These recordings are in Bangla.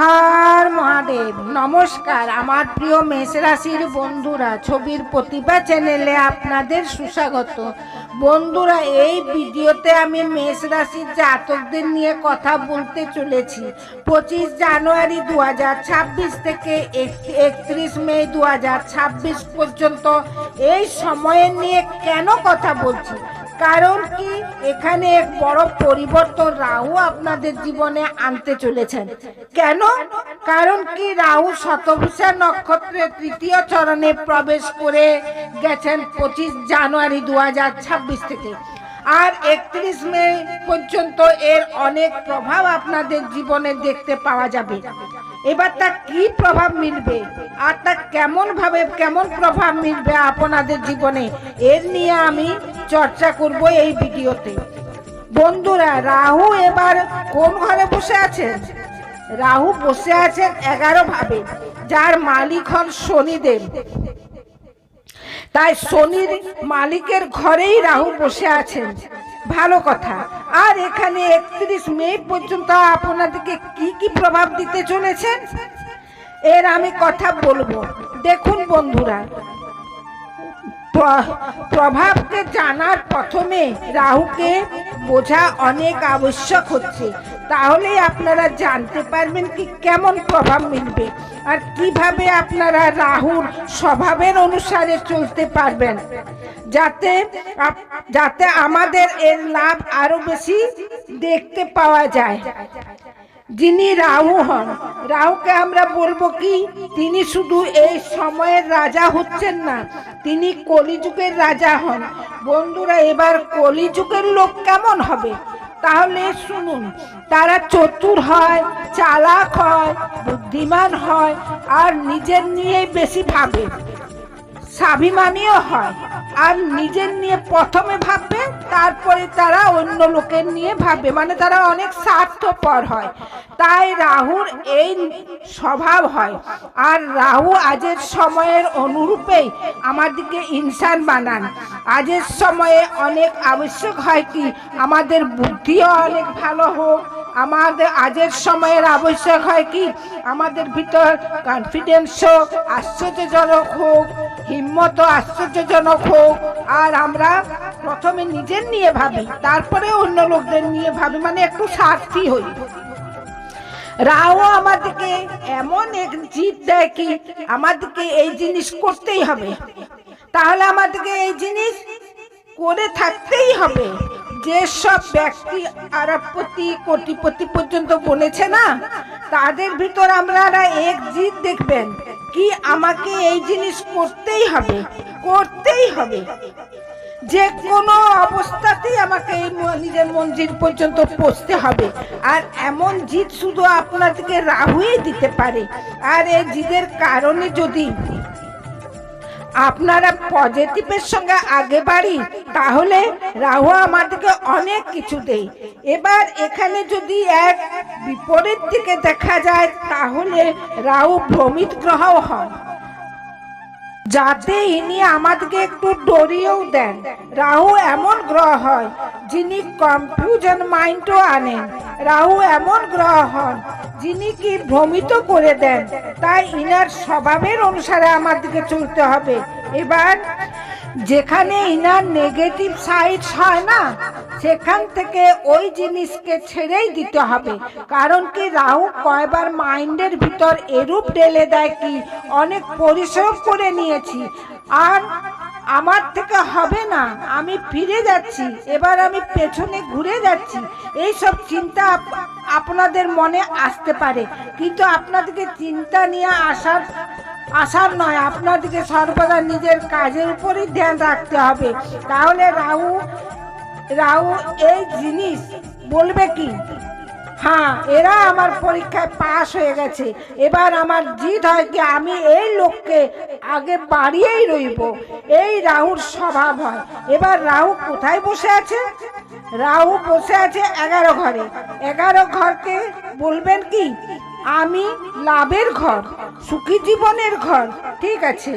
হর মহাদেব, নমস্কার। আমার প্রিয় মেষ রাশির বন্ধুরা, ছবির প্রতিভা চ্যানেলে আপনাদের সুস্বাগত। বন্ধুরা, এই ভিডিওতে আমি মেষ রাশির জাতকদের নিয়ে কথা বলতে চলেছি। পঁচিশ জানুয়ারি দু হাজার ছাব্বিশ থেকে একত্রিশ মে দু হাজার ছাব্বিশ পর্যন্ত এই সময়ের নিয়ে কেন কথা বলছি? কারণ কি? এখানে এক বড় পরিবর্তন রাহু আপনাদের জীবনে আনতে চলেছেন। কেন? কারণ কি? রাহু শতভিষা নক্ষত্রের তৃতীয় চরণে প্রবেশ করে গেছেন পঁচিশ জানুয়ারি দু হাজার ছাব্বিশ থেকে। আর একত্রিশ মে পর্যন্ত এর অনেক প্রভাব আপনাদের জীবনে দেখতে পাওয়া যাবে। এবার তা কি প্রভাব মিলবে? আর তা কেমন ভাবে কেমন প্রভাব মিলবে আপনাদের জীবনে? এর নিয়ে আমি চর্চা করব এই ভিডিওতে। বন্ধুরা, রাহু এবার কোন ঘরে বসে আছেন? রাহু বসে আছেন এগারো ভাবে, যার মালিক হন শনিদেব। তাই শনির মালিকের ঘরেই রাহু বসে আছেন। ভালো কথা। আর এখানে একত্রিশ মে পর্যন্ত আপনাদেরকে কি কি প্রভাব দিতে চলেছেন এর আমি কথা বলব। দেখুন বন্ধুরা প্রভাবকে জানার প্রথমে রাহুকে বোঝা অনেক আবশ্যক হচ্ছে। তাহলেই আপনারা জানতে পারবেন কি কেমন প্রভাব মিলবে আর কীভাবে আপনারা রাহুর স্বভাবের অনুসারে চলতে পারবেন। যাতে যাতে আমাদের এর লাভ আরও বেশি দেখতে পাওয়া যায়। যিনি রাহু হন রাহুকে আমরা বলব কি, তিনি শুধু এই সময়ের রাজা হচ্ছেন না, তিনি কলিযুগের রাজা হন। বন্ধুরা, এবার কলিযুগের লোক কেমন হবে? তাহলে শুনুন, তারা চতুর হয়, চালাক হয়, বুদ্ধিমান হয়, আর নিজের নিয়েই বেশি ভাবে স্বাভিমানীও হয়। আর নিজের নিয়ে প্রথমে ভাববে, তারপরে তারা অন্য লোকের নিয়ে ভাববে। মানে তারা অনেক স্বার্থপর হয়। তাই রাহুর এই স্বভাব হয়। আর রাহু আজের সময়ের অনুরূপেই আমাদেরকে ইনসান বানান। আজের সময়ে অনেক আবশ্যক হয় কি? আমাদের বুদ্ধিও অনেক ভালো হোক। আমাদের আজের সময়ের আবশ্যক হয় কি? আমাদের ভিতর কনফিডেন্সও আশ্চর্যজনক হোক হিম্মত আশ্চর্যজনক হোক। আর আমরা প্রথমে নিজের নিয়ে ভাবি, তারপরে অন্য লোকদের নিয়ে ভাবি মানে একটু স্বার্থী হই। রাও আমাদেরকে এমন এক জিত দেয় কি, আমাদেরকে এই জিনিস করতেই হবে। তাহলে আমাদেরকে এই জিনিস করে থাকতেই হবে। যেসব ব্যক্তি আরবপতি কোটিপতি পর্যন্ত বলেছে না, তাদের ভিতর আপনারা এক জিত দেখবেন। কি আমাকে এই জিনিস করতেই হবে? করতেই হবে। যে কোনো অবস্থাতেই আমাকে এই নিজের মন্দির পর্যন্ত পৌঁছতে হবে। আর এমন জিদ শুধু আপনাদেরকে রাহুই দিতে পারে। আর এই জিদের কারণে যদি আপনারা পজিটিভের সঙ্গে আগে বাড়ি, তাহলে রাহু আমাদেরকে অনেক কিছু দেয়। এবার এখানে যদি এক বিপরীত দিকে দেখা যায়, তাহলে রাহু ভ্রমিত গ্রহ হয়। যাতে ইনি আমাদেরকে একটু ডরিয়েও দেন। রাহু এমন গ্রহ হয়, যিনি কনফিউশন মাইন্ডও আনেন। রাহু এমন গ্রহ হন, যিনি কি ভ্রমিত করে দেন। তাই ইনার স্বভাবের অনুসারে আমাদেরকে চলতে হবে। এবার, যেখানে ইনার নেগেটিভ সাইড হয় না সেখান থেকে ওই জিনিসকে ছেড়েই দিতে হবে। কারণ কি রাহু কয়বার মাইন্ডের ভিতর এরূপ ঢেলে দেয় কি? অনেক পরিশ্রম করে নিয়েছি। আর আমার থেকে হবে না, আমি ফিরে যাচ্ছি, এবার আমি পেছনে ঘুরে যাচ্ছি। এই সব চিন্তা আপনাদের মনে আসতে পারে। কিন্তু আপনাদেরকে চিন্তা নিয়ে আসার আসার নয়, আপনাদেরকে সর্বদা নিজের কাজের উপরই ধ্যান রাখতে হবে। তাহলে রাহু রাহু, এই জিনিস বলবে কি? হ্যাঁ এরা আমার পরীক্ষায় পাশ হয়ে গেছে। এবার আমার জিত হয় কি, আমি এই লোককে আগে বাড়িয়েই রইব। এই রাহুর স্বভাব হয়। এবার রাহু কোথায় বসে আছে? রাহু বসে আছে এগারো ঘরে। এগারো ঘরকে বলবেন কি, আমি লাভের ঘর, সুখী জীবনের ঘর, ঠিক আছে?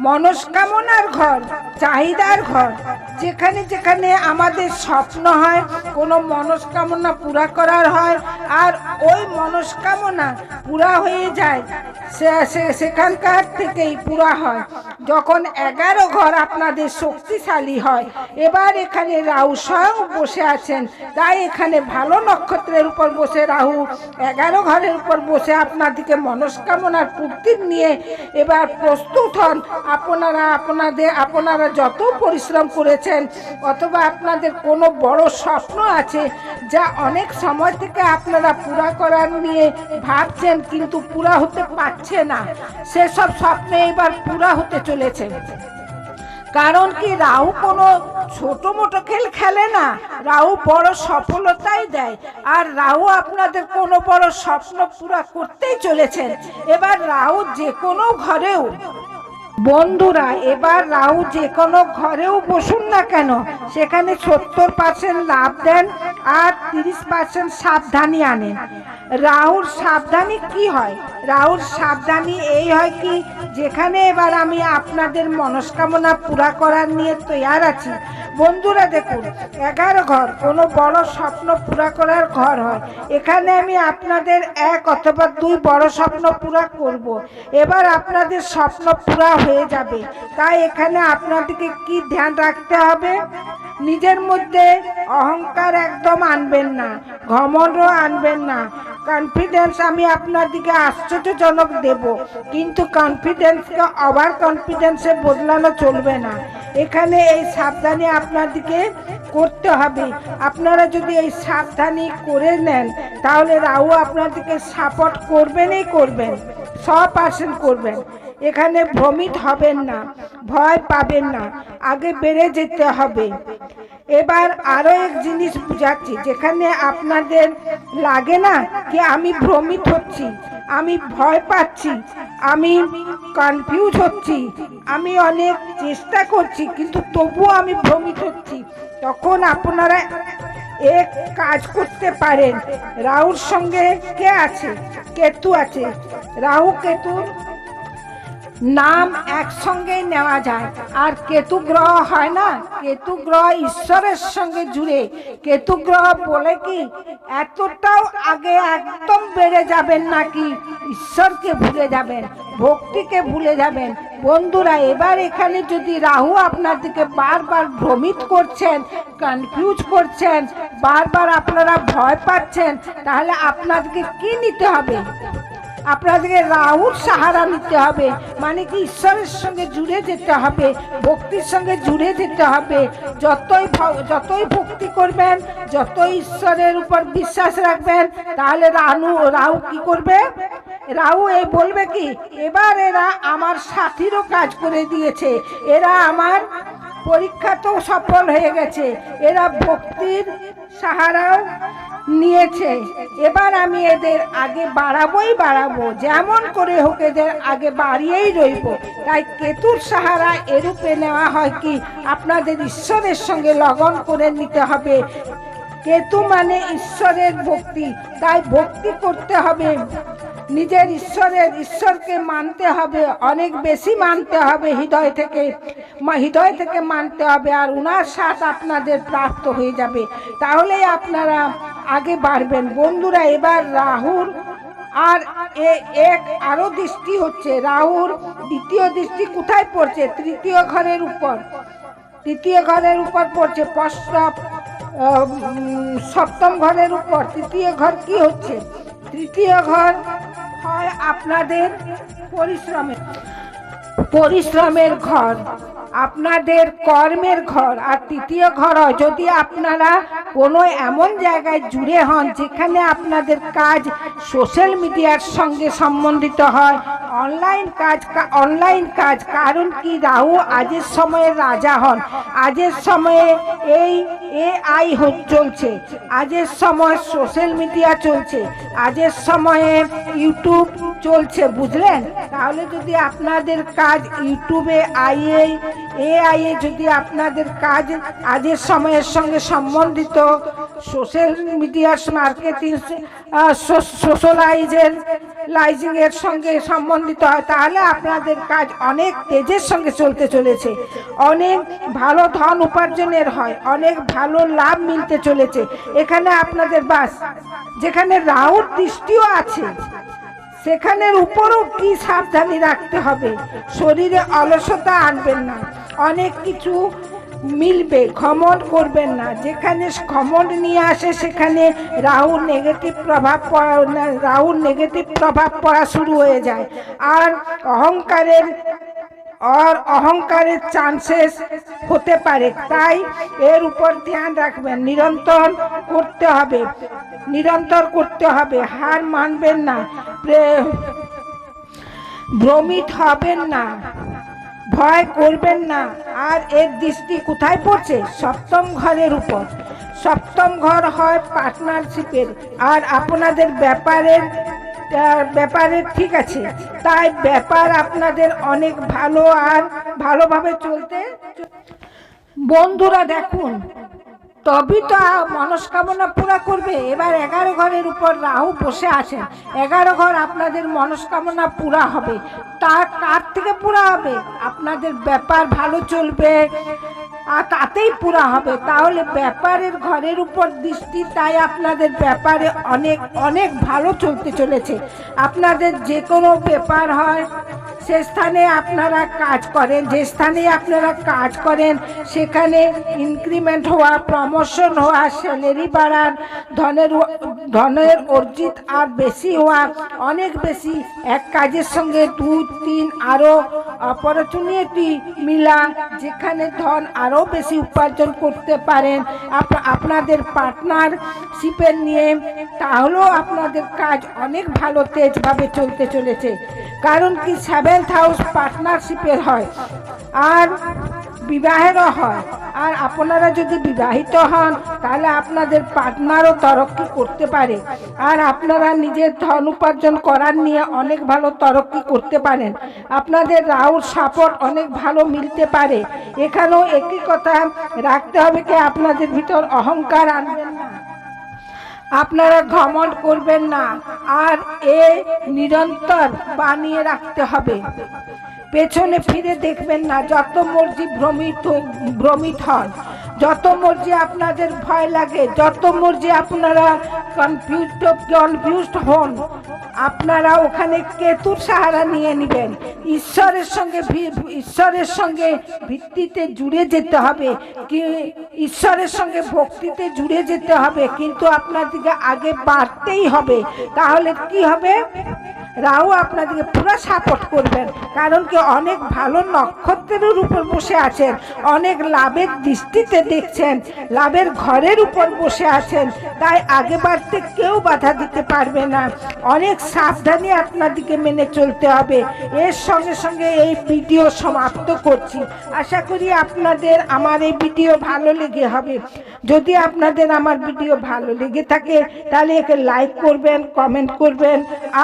মনস্কামনার ঘর চাহিদার ঘর। যেখানে যেখানে আমাদের স্বপ্ন হয়, কোনো মনস্কামনা পুরা করার হয়, আর ওই মনস্কামনা পুরা হয়ে যায়, সে- সেখানকার থেকেই পুরা হয়। যখন এগারো ঘর আপনাদের শক্তিশালী হয়, এবার এখানে রাহু স্বয়ং বসে আছেন। তাই এখানে ভালো নক্ষত্রের উপর বসে রাহু, এগারো ঘরের উপর বসে আপনাদেরকে মনস্কামনার পূর্তি নিয়ে এবার প্রস্তুত হন। আপনারা, আপনাদের, আপনারা যত পরিশ্রম করেছেন, অথবা আপনাদের কোনো বড় স্বপ্ন আছে যা অনেক সময় থেকে আপনারা পুরা করার নিয়ে ভাবছেন, কিন্তু পুরা হতে পারছে না, সেসব স্বপ্নে এবার পুরা হতে চলেছে। কারণ কি রাহু কোনো ছোট মোটো খেল খেলে না, রাহু বড় সফলতাই দেয়, আর রাহু আপনাদের কোনো বড় স্বপ্ন পুরা করতেই চলেছেন। এবার রাহু যে কোনো ঘরেও বন্ধুরা, এবার রাহু যে কোনো ঘরেও বসুন না কেন? সেখানে সত্তর পার্সেন্ট লাভ দেন আর তিরিশ পার্সেন্ট সাবধানী আনেন। রাহুর সাবধানী কি হয়? রাহুর সাবধানী এই হয় কি? যেখানে এবার আমি আপনাদের মনস্কামনা পুরা করার নিয়ে তৈয়ার আছি। বন্ধুরা দেখুন, এগারো ঘর, কোনো বড় স্বপ্ন পুরা করার ঘর হয়। এখানে আমি আপনাদের এক অথবা দুই বড় স্বপ্ন পুরা করব। এবার আপনাদের স্বপ্ন পুরা হয়ে যাবে। তাই এখানে আপনাদেরকে কি ধ্যান রাখতে হবে? নিজের মধ্যে অহংকার একদম আনবেন না ঘমণ্ড আনবেন না। কনফিডেন্স আমি আপনার দিকে আশ্চর্যজনক দেব, কিন্তু কনফিডেন্সকে ওভার কনফিডেন্সে বদলানো চলবে না। এখানে এই সাবধানে আপনাদেরকে করতে হবে। আপনারা যদি এই সাবধানী করে নেন, তাহলে রাহু আপনাদেরকে সাপোর্ট করবেনই করবেন শ পার্সেন্ট করবেন। এখানে ভ্রমিত হবেন না, ভয় পাবেন না, আগে বেড়ে যেতে হবে। এবার আরও এক জিনিস বুঝাচ্ছি, যেখানে আপনাদের লাগে না কি আমি ভ্রমিত হচ্ছি, আমি ভয় পাচ্ছি, আমি কনফিউজ হচ্ছি, আমি অনেক চেষ্টা করছি, কিন্তু তবুও আমি ভ্রমিত হচ্ছি। তখন আপনারা এক কাজ করতে পারেন। রাহুর সঙ্গে কে আছে? কেতু আছে। রাহু কেতুর নাম একসঙ্গেই নেওয়া যায়। আর কেতু গ্রহ হয় না? কেতু গ্রহ ঈশ্বরের সঙ্গে জুড়ে। কেতু গ্রহ বলে কি, এতটাও আগে একদম বেড়ে যাবেন নাকি? ঈশ্বরকে ভুলে যাবেন, ভক্তিকে ভুলে যাবেন। বন্ধুরা, এবার এখানে যদি রাহু আপনাদেরকে বারবার ভ্রমিত করছেন কনফিউজ করছেন, বারবার আপনারা ভয় পাচ্ছেন, তাহলে আপনাদেরকে কি নিতে হবে? আপনাদেরকে রাহুর সাহারা নিতে হবে। মানে কি ঈশ্বরের সঙ্গে জুড়ে যেতে হবে, ভক্তির সঙ্গে জুড়ে যেতে হবে। যতই যতই ভক্তি করবেন, যতই ঈশ্বরের উপর বিশ্বাস রাখবেন, তাহলে রানু, রাহু কি করবে? রাহু এই বলবে কি, এবার এরা আমার সাথীরও কাজ করে দিয়েছে। এরা আমার পরীক্ষাতেও সফল হয়ে গেছে। এরা ভক্তির সাহারাও নিয়েছে। এবার আমি এদের আগে বাড়াবোই বাড়াবো। যেমন করে হোক এদের আগে বাড়িয়েই রইব। তাই কেতুর সাহারা এরূপে নেওয়া হয় কি? আপনাদের ঈশ্বরের সঙ্গে লগন করে নিতে হবে। কেতু মানে ঈশ্বরের ভক্তি। তাই ভক্তি করতে হবে। নিজের ঈশ্বরের ঈশ্বরকে মানতে হবে, অনেক বেশি মানতে হবে হৃদয় থেকে। হৃদয় থেকে মানতে হবে আর উনার সাথ আপনাদের প্রাপ্ত হয়ে যাবে। তাহলেই আপনারা আগে বাড়বেন। বন্ধুরা, এবার রাহুর আর এ- এক আরও দৃষ্টি হচ্ছে। রাহুর দ্বিতীয় দৃষ্টি কোথায় পড়ছে? তৃতীয় ঘরের উপর। তৃতীয় ঘরের উপর পড়ছে। পশ্চাৎ সপ্তম ঘরের উপর। তৃতীয় ঘর কি হচ্ছে? তৃতীয় ঘর হয় আপনাদের পরিশ্রমের। পরিশ্রমের ঘর, আপনাদের কর্মের ঘর। আর তৃতীয় ঘর, যদি আপনারা কোনো এমন জায়গায় জুড়ে হন যেখানে আপনাদের কাজ সোশ্যাল মিডিয়ার সঙ্গে সম্বন্ধিত হয় অনলাইন কাজ অনলাইন কাজ। কারণ কি রাহু আজের সময়ে রাজা হন। আজের সময়ে এই এআই চলছে। আজের সময় সোশ্যাল মিডিয়া চলছে। আজের সময়ে ইউটিউব চলছে, বুঝলেন? তাহলে যদি আপনাদের কাজ ইউটিউবে আইএ এআই এ যদি আপনাদের কাজ আজের সময়ের সঙ্গে সম্বন্ধিত সোশ্যাল মিডিয়া মার্কেটিং সোশ্যালাইজের লাইজিং এর সঙ্গে সম্বন্ধিত হয়, তাহলে আপনাদের কাজ অনেক তেজের সঙ্গে চলতে চলেছে। অনেক ভালো ধন উপার্জনের হয়, অনেক ভালো লাভ মিলতে চলেছে। এখানে আপনাদের বাস, যেখানে রাহুর দৃষ্টিও আছে, সেখানের উপরও কি সাবধানী রাখতে হবে? শরীরে অলসতা আনবেন না। অনেক কিছু মিলবে ঘমন্ড করবেন না। যেখানে ঘমন্ড নিয়ে আসে, সেখানে রাহুর নেগেটিভ প্রভাব রাহুর নেগেটিভ প্রভাব পড়া শুরু হয়ে যায়। আর অহংকারের আর অহংকারের চান্সেস হতে পারে। তাই এর উপর ধ্যান রাখবেন। নিরন্তর করতে হবে। নিরন্তর করতে হবে। হার মানবেন না। ভ্রমিত হবেন না। ভয় করবেন না। আর এর দৃষ্টি কোথায় পড়ছে? সপ্তম ঘরের উপর। সপ্তম ঘর হয় পার্টনারশিপের। আর আপনাদের ব্যাপারের ব্যাপারে ঠিক আছে। তাই ব্যাপার আপনাদের অনেক ভালো আর ভালোভাবে চলতে বন্ধুরা দেখুন তবে তো মনস্কামনা পুরা করবে। এবার এগারো ঘরের উপর রাহু বসে আছেন এগারো ঘর আপনাদের মনস্কামনা পুরা হবে। তা কার থেকে পুরা হবে? আপনাদের ব্যাপার ভালো চলবে। আর তাতেই পুরা হবে। তাহলে ব্যাপারের ঘরের উপর দৃষ্টি তাই আপনাদের ব্যাপারে অনেক অনেক ভালো চলতে চলেছে। আপনাদের যে কোনো ব্যাপার হয় সে স্থানে আপনারা কাজ করেন, যে স্থানে আপনারা কাজ করেন, সেখানে ইনক্রিমেন্ট হওয়া প্রমোশন হওয়া স্যালারি বাড়ার ধনের ধনের অর্জিত আর বেশি হওয়া, অনেক বেশি। এক কাজের সঙ্গে দুই তিন আরও অপরচুনিটি মিলা, যেখানে ধন আরও বেশি উপার্জন করতে পারেন। আপ- আপনাদের পার্টনারশিপের নিয়ে, তাহলেও আপনাদের কাজ অনেক ভালো, তেজভাবে চলতে চলেছে। কারণ কি সেভেন্থ হাউস পার্টনারশিপের হয়। আর বিবাহেরও হয়। আর আপনারা যদি বিবাহিত হন, তাহলে আপনাদের পার্টনারও তরক্কি করতে পারে। আর আপনারা নিজের ধন উপার্জন করার নিয়ে অনেক ভালো তরক্কি করতে পারেন। আপনাদের রাউর সাপোর্ট অনেক ভালো মিলতে পারে। এখানেও একই কথা রাখতে হবে, কি আপনাদের ভিতর অহংকার আনবেন না। আপনারা ঘমন্ড করবেন না, আর এ নিরন্তর বানিয়ে রাখতে হবে। পেছনে ফিরে দেখবেন না, যত মর্জি ভ্রমিত ভ্রমিত হন, যত মর্জি আপনাদের ভয় লাগে, যত মর্জি আপনারা কনফিউজ কনফিউজড হন, আপনারা ওখানে কেতুর সাহারা নিয়ে নেবেন। ঈশ্বরের সঙ্গে ঈশ্বরের সঙ্গে ভিত্তিতে জুড়ে যেতে হবে, কি ঈশ্বরের সঙ্গে ভক্তিতে জুড়ে যেতে হবে, কিন্তু আপনাদেরকে আগে বাড়তেই হবে। তাহলে কি হবে? রাহু আপনাদেরকে পুরো সাপোর্ট করবেন, কারণ কি অনেক ভালো নক্ষত্রের উপর বসে আছেন, অনেক লাভের দৃষ্টিতে দেখছেন, লাভের ঘরের উপর বসে আছেন, তাই আগে বাড়তে কেউ বাধা দিতে পারবে না। অনেক সাবধানে আপনাদেরকে মেনে চলতে হবে। এর সঙ্গে সঙ্গে এই ভিডিও সমাপ্ত করছি। আশা করি আপনাদের আমার এই ভিডিও ভালো লেগে হবে। যদি আপনাদের আমার ভিডিও ভালো লেগে থাকে, তাহলে একে লাইক করবেন কমেন্ট করবেন,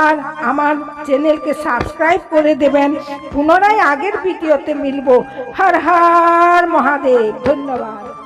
আর আমার চ্যানেলকে সাবস্ক্রাইব করে দেবেন। পুনরায় আগের ভিডিওতে মিলব। হর হর মহাদেব, ধন্যবাদ।